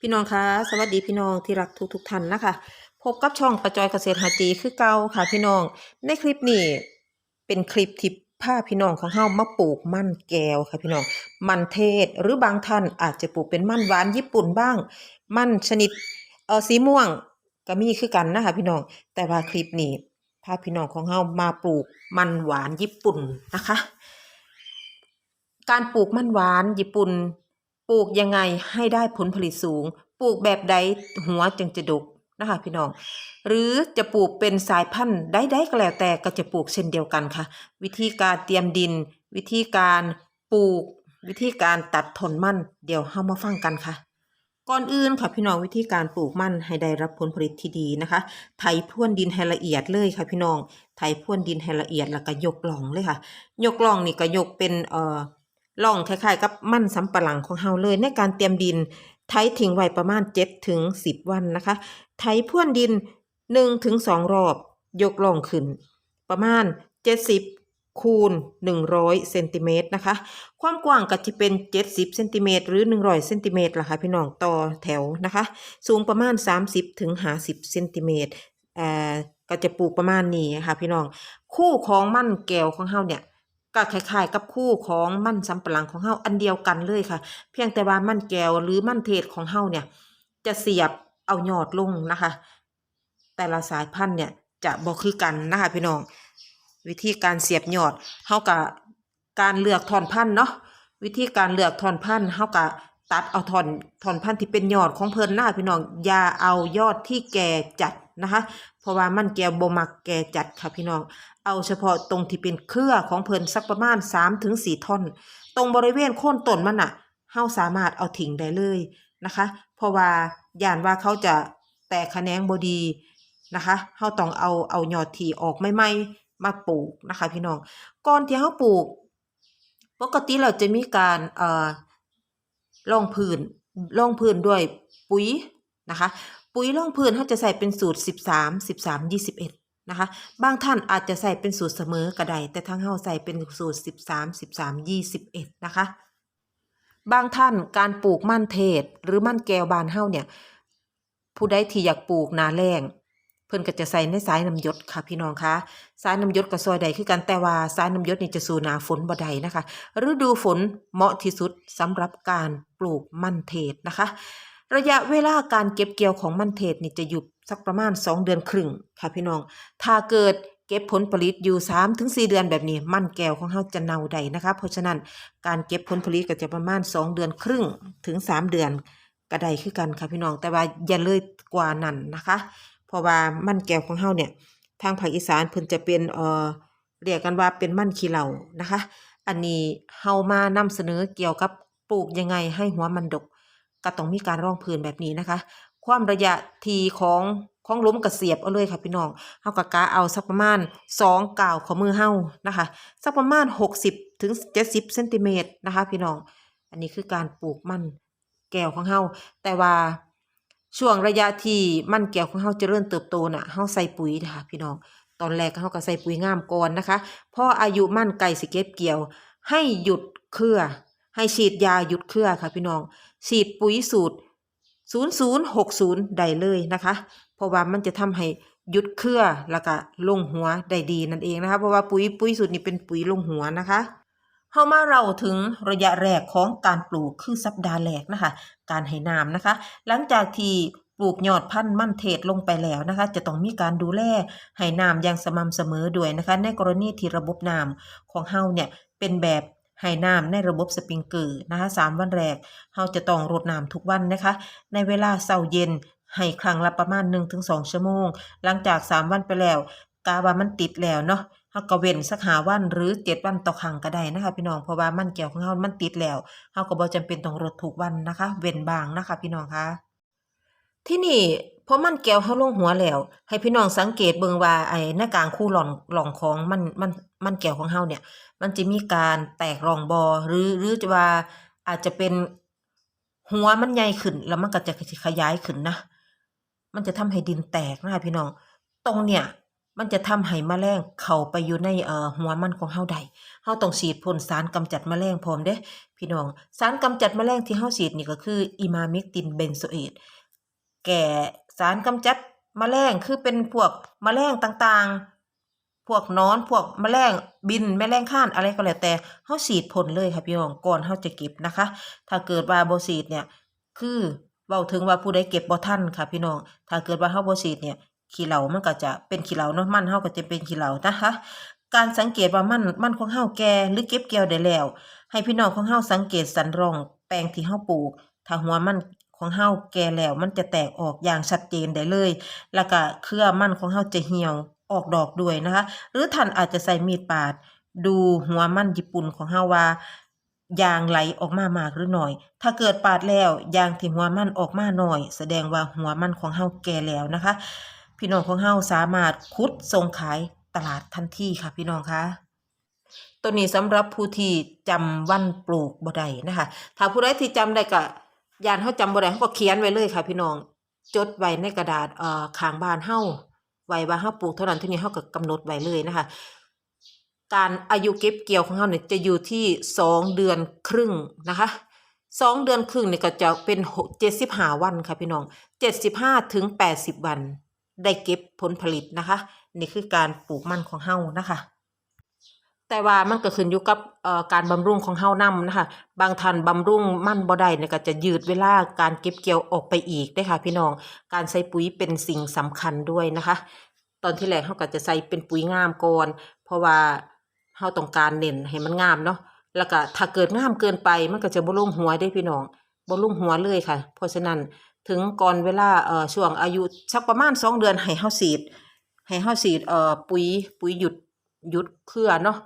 พี่น้องคะสวัสดีพี่น้องที่รักทุกทุกท่านนะคะ พบกับช่องประจอยเกษตรหาจีคือเก่าค่ะพี่น้อง ในคลิปนี้เป็นคลิปที่พาพี่น้องของเฮามาปลูกมันแก้วค่ะพี่น้อง มันเทศหรือบางท่านอาจจะปลูกเป็นมันหวานญี่ปุ่นบ้าง มันชนิดเออสีม่วงก็มีคือกันนะคะพี่น้อง แต่ว่าคลิปนี้พาพี่น้องของเฮามาปลูกมันหวานญี่ปุ่นนะคะ การปลูกมันหวานญี่ปุ่น ปลูกยังไงให้ได้ผลผลิตสูง ปลูกแบบใดหัวจึงจะดกนะคะพี่น้อง หรือจะปลูกเป็นสายพันธุ์ใดๆก็แล้วแต่ก็จะปลูกเช่นเดียวกันค่ะ วิธีการเตรียมดิน วิธีการปลูก วิธีการตัดผลมันเดี๋ยวเฮามาฟังกันค่ะ ก่อนอื่นค่ะพี่น้องวิธีการปลูกมันให้ได้รับผลผลิตที่ดีนะคะ ไถพรวนดินให้ละเอียดเลยค่ะพี่น้อง ไถพรวนดินให้ละเอียดแล้วก็ยกล่องเลยค่ะ ยกล่องนี่ก็ยกเป็นเอ่อ ล่องคล้ายๆกับมั่นสำปะหลังของเฮาเลย ในการเตรียมดิน ไถทิ้งไว้ประมาณ7ถึง10 วันนะคะ ไถพรวนดิน1ถึง2รอบ ยกล่องขึ้น ประมาณ 70คูณ100เซนติเมตรนะคะ ความกว้างก็จะเป็น 70เซนติเมตรหรือ 100เซนติเมตรล่ะค่ะพี่น้องต่อแถวนะคะ สูงประมาณ 30ถึง50เซนติเมตรเอ่อก็จะปลูกประมาณนี้ค่ะพี่น้อง คู่ของมั่นแก้วของเฮาเนี่ย ก็คล้ายๆกับคู่ของมันสำปะหลังของเฮาอันเดียวกันเลยค่ะ เพียงแต่ว่ามันแก้วหรือมันเทศของเฮาเนี่ย จะเสียบเอายอดลงนะคะ แต่ละสายพันธุ์เนี่ยจะบ่คือกันนะคะพี่น้อง วิธีการเสียบยอดเฮากับการเลือกถอนพันธุ์เนาะวิธีการเลือกถอนพันธุ์เฮากับตัดเอาถอนถอนพันธุ์ที่เป็นยอดของเพิ่นนะคะพี่น้องอย่าเอายอดที่แก่จัด นะคะ เพราะว่ามันแก้วบ่มักแก่จัดค่ะพี่น้อง เอาเฉพาะตรงที่เป็นเครือของเพิ่นสักประมาณ3ถึงท่อน ตรงบริเวณโคนต้นมันน่ะเฮาสามารถเอาทิ้งได้เลยนะคะ เพราะว่าย่านว่าเขาจะแตกแขนงบดีนะคะเฮาต้องเอาเอายอดที่ออกใหม่ๆมาปลูกนะคะพี่น้องก่อนที่เฮาปลูก ปกติเราจะมีการเอ่อรองพื้นรองพื้นด้วยปุ๋ยนะคะ ปุ๋ยรองพื้นเฮาจะใส่เป็นสูตร 13 13 21 นะคะ บางท่านอาจจะใส่เป็นสูตรเสมอก็ไดแต่ทางเฮาใส่เป็นสูตร 13 13 21 นะคะ บางท่านการปลูกมันเทศหรือมันแก้วบานเฮาเนี่ย ผู้ใดที่อยากปลูกนาแรงเพิ่นก็จะใส่ในสายน้ำยศค่ะพี่น้องคะสายน้ำยศกับซอยใดคือกันแต่ว่าสายน้ำยศนี่จะสู่หนาฝนบ่ได้นะคะฤดูฝนเหมาะที่สุดสำหรับการปลูกมันเทศนะคะ ระยะเวลาการเก็บเกี่ยวของมันเทศนี่จะอยู่สักประมาณ 2 เดือนครึ่งค่ะพี่น้อง ถ้าเกิดเก็บผลผลิตอยู่3ถึง4เดือนแบบนี้ มันแก้วของเฮาจะเน่าได้นะคะ เพราะฉะนั้นการเก็บผลผลิตก็จะประมาณ 2 เดือนครึ่งถึง 3 เดือนก็ได้คือกันค่ะพี่น้อง แต่ว่าอย่าเลยกว่านั้นนะคะ เพราะว่ามันแก้วของเฮาเนี่ยทางภาคอีสานเพิ่นจะเป็นเอ่อเรียกกันว่าเป็นมันขี้เหล่านะคะ อันนี้เฮามานำเสนอเกี่ยวกับปลูกยังไงให้หัวมันดก ก็ต้องมีการร่องพื้นแบบนี้นะคะ ความระยะทีของของลุมกระเสียบเอาเลยค่ะพี่น้องเฮากะกะเอาสักประมาณ2ก่าวของมือเฮานะคะสักประมาณ60ถึง70เซนติเมตรนะคะ พี่น้อง อันนี้คือการปลูกมันแก้วของเฮาแต่ว่าช่วงระยะที่มันแก้วของเฮาเจริญเติบโตน่ะเฮาใส่ปุ๋ยนะคะพี่น้องตอนแรกเฮาก็ใส่ปุ๋ยงามก่อนนะคะพออายุมันไก่สิเก็บเกี่ยว ให้หยุดเครือ ให้ฉีดยาหยุดเครือค่ะพี่น้อง ฉีดปุ๋ยสูตร 0060 ได้เลยนะคะ เพราะว่ามันจะทำให้หยุดเครือแล้วก็ลงหัวได้ดีนั่นเองนะคะ เพราะว่าปุ๋ยปุ๋ยสูตรนี้เป็นปุ๋ยลงหัวนะคะเฮามาเราถึงระยะแรกของการปลูกคือสัปดาห์แรกนะคะ การให้น้ำนะคะ หลังจากที่ปลูกยอดพันธุ์มั่นเทศลงไปแล้วนะคะ จะต้องมีการดูแลให้น้ำอย่างสม่ำเสมอด้วยนะคะ ในกรณีที่ระบบน้ำของเฮาเนี่ยเป็นแบบ ให้น้ำในระบบสปริงเกอร์นะคะสามวันแรกเราจะต้องรดน้ำทุกวันนะคะ ในเวลาเช้าเย็นให้ครั้งละประมาณ 1-2 ชั่วโมง หลังจาก 3 วันไปแล้วกาว่ามันติดแล้วเนาะเฮาก็เว้นสักหาวันหรือ7วันต่อครั้งก็ได้นะคะ พี่น้องเพราะว่ามันแก้วของเฮามันติดแล้วเฮาก็บ่จำเป็นต้องรดทุกวันนะคะ เว้นบางนะคะ พี่น้องคะที่นี่ พอมันแก้วเฮาลงหัวแล้ว ให้พี่น้องสังเกตเบิ่งว่าไอ้หน้ากลางคู่หล่อนหล่องของมันมันมันแก้วของเฮาเนี่ย มันจะมีการแตกร่องบอหรือหรือจะว่าอาจจะเป็นหัวมันใหญ่ขึ้น แล้วมันก็จะขยายขึ้นนะมันจะทำให้ดินแตกนะพี่น้อง ตรงเนี่ยมันจะทำให้แมลงเข้าไปอยู่ในเอ่อหัวมันของเฮาได้เฮาต้องฉีดพ่นสารกำจัดแมลงพร้อมเด้พี่น้อง สารกำจัดแมลงที่เฮาฉีดนี่ก็คืออิมาเมกตินเบนโซเอตแก่ สารกำจัดแมลงคือเป็นพวกแมลงต่างๆ พวกนอนพวกแมลงบินแมลงข้านอะไรก็แล้วแต่เฮาฉีดพ่นเลยค่ะพี่น้องก่อนเฮาจะเก็บนะคะ ถ้าเกิดว่าบ่ฉีดเนี่ยคือเว้าถึงว่าผู้ใดเก็บบ่ทันค่ะพี่น้องถ้าเกิดว่าเฮาบ่ฉีดเนี่ยขี้เหลามันก็จะเป็นขี้เหลาเนาะมันเฮาก็จะเป็นขี้เหลานะคะการสังเกตว่ามันมันของเฮาแก่หรือเก็บเกี่ยวได้แล้ว ให้พี่น้องของเฮาสังเกตสันรองแปลงที่เฮาปลูก ถ้าหัวมัน ของเฮาแก่แล้วมันจะแตกออกอย่างชัดเจนได้เลย แล้วก็เครือมันของเฮาจะเหี่ยวออกดอกด้วยนะคะ หรือท่านอาจจะใส่มีดปาด ดูหัวมันญี่ปุ่นของเฮาว่ายางไหลออกมามากหรือหน้อย ถ้าเกิดปาดแล้วยางที่หัวมันออกมาหน้อย แสดงว่าหัวมันของเฮาแก่แล้วนะคะ พี่น้องของเฮาสามารถคุดส่งขายตลาดทันทีค่ะ พี่น้องคะตัวนี้สำหรับผู้ที่จำวันปลูกบ่ได้นะคะ ถ้าผู้ใดที่จำได้ก็ ยานเฮาจำบ่ได้เฮาก็เขียนไว้เลยค่ะ พี่น้อง จดไว้ในกระดาษเอ่อขางบ้านเฮาไว้ว่าเฮาปลูกเท่านั้นเท่านี้เฮาก็กำหนดไว้เลยนะคะ การอายุเก็บเกี่ยวของเฮาเนี่ยจะอยู่ที่สองเดือนครึ่งนะคะสองเดือนครึ่งเนี่ยก็จะเป็นเจ็ดสิบห้าวันค่ะพี่น้องเจ็ดสิบห้าถึงแปดสิบวัน ได้เก็บผลผลิตนะคะ นี่คือการปลูกมันของเฮานะคะ แต่ว่ามันก็ขึ้นอยู่กับการบำรุงของเฮานํนะคะ บางท่านบำรุงมั่นบ่ได้เนี่ยก็จะยืดเวลาการเก็บเกี่ยวออกไปอีกเด้ค่ะ พี่น้อง การใส่ปุ๋ยเป็นสิ่งสำคัญด้วยนะคะ ตอนที่แรกเฮาก็จะใส่เป็นปุ๋ยงามก่อน เพราะว่าเฮาต้องการเน้นให้มันงามเนาะ แล้วก็ถ้าเกิดงามเกินไปมันก็จะบ่ลงหัวได้พี่น้องบ่ลงหัวเลยค่ะ เพราะฉะนั้นถึงก่อนเวลาเอ่อช่วงอายุสักประมาณสองเดือนให้เฮาฉีดให้เฮาฉีดเอ่อปุ๋ยปุ๋ยหยุดหยุดเครือเนาะ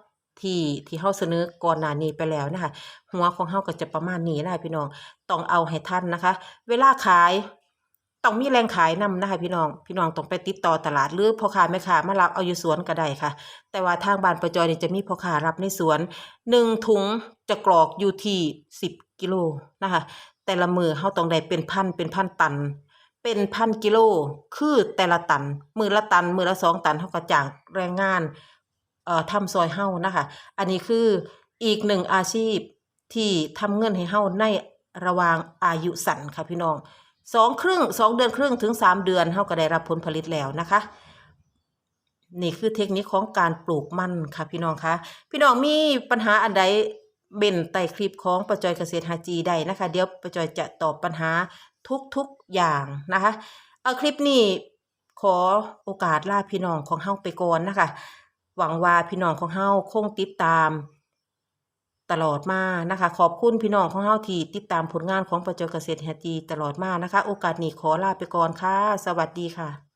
ที่ที่เฮาเสนอก่อนหน้านี้ไปแล้วนะคะ หัวของเฮาก็จะประมาณนี้แหละพี่น้องต้องเอาให้ทันนะคะ เวลาขายต้องมีแรงขายนำนะคะพี่น้อง พี่น้องต้องไปติดต่อตลาดหรือพ่อค้าแม่ค้ามารับเอาอยู่สวนก็ได้ค่ะ แต่ว่าทางบ้านประจอยนี่จะมีพ่อค้ารับในสวนหนึ่งถุงจะกรอกอยู่ที่สิบกิโลนะคะ แต่ละมือเฮาต้องได้เป็นพันเป็นพันตัน เป็นพันกิโล คือแต่ละตัน มือละตัน มือละสองตันเท่ากับจ้างแรงงาน ทำซอยเฮานะคะ อันนี้คืออีกหนึ่งอาชีพที่ทำเงินให้เฮาในระหว่างอายุสั้นค่ะพี่น้องสองครึ่งสองเดือนครึ่งถึงสามเดือนเฮาก็ได้รับผลผลิตแล้วนะคะนี่คือเทคนิคของการปลูกมันค่ะพี่น้องคะพี่น้องมีปัญหาอันใดเบนใต้คลิปของประจอยเกษตรฮาจีได้นะคะ เดี๋ยวประจอยจะตอบปัญหาทุกๆอย่างนะคะเอาคลิปนี้ขอโอกาสลาพี่น้องของเฮาไปก่อนนะคะ หวังว่าพี่น้องของเฮาคงติดตาม ตลอดมานะคะ ขอบคุณพี่น้องของเฮาที่ติดตามผลงานของประจอยเกษตรฮจีตลอดมานะคะ โอกาสนี้ขอลาไปก่อนค่ะ สวัสดีค่ะ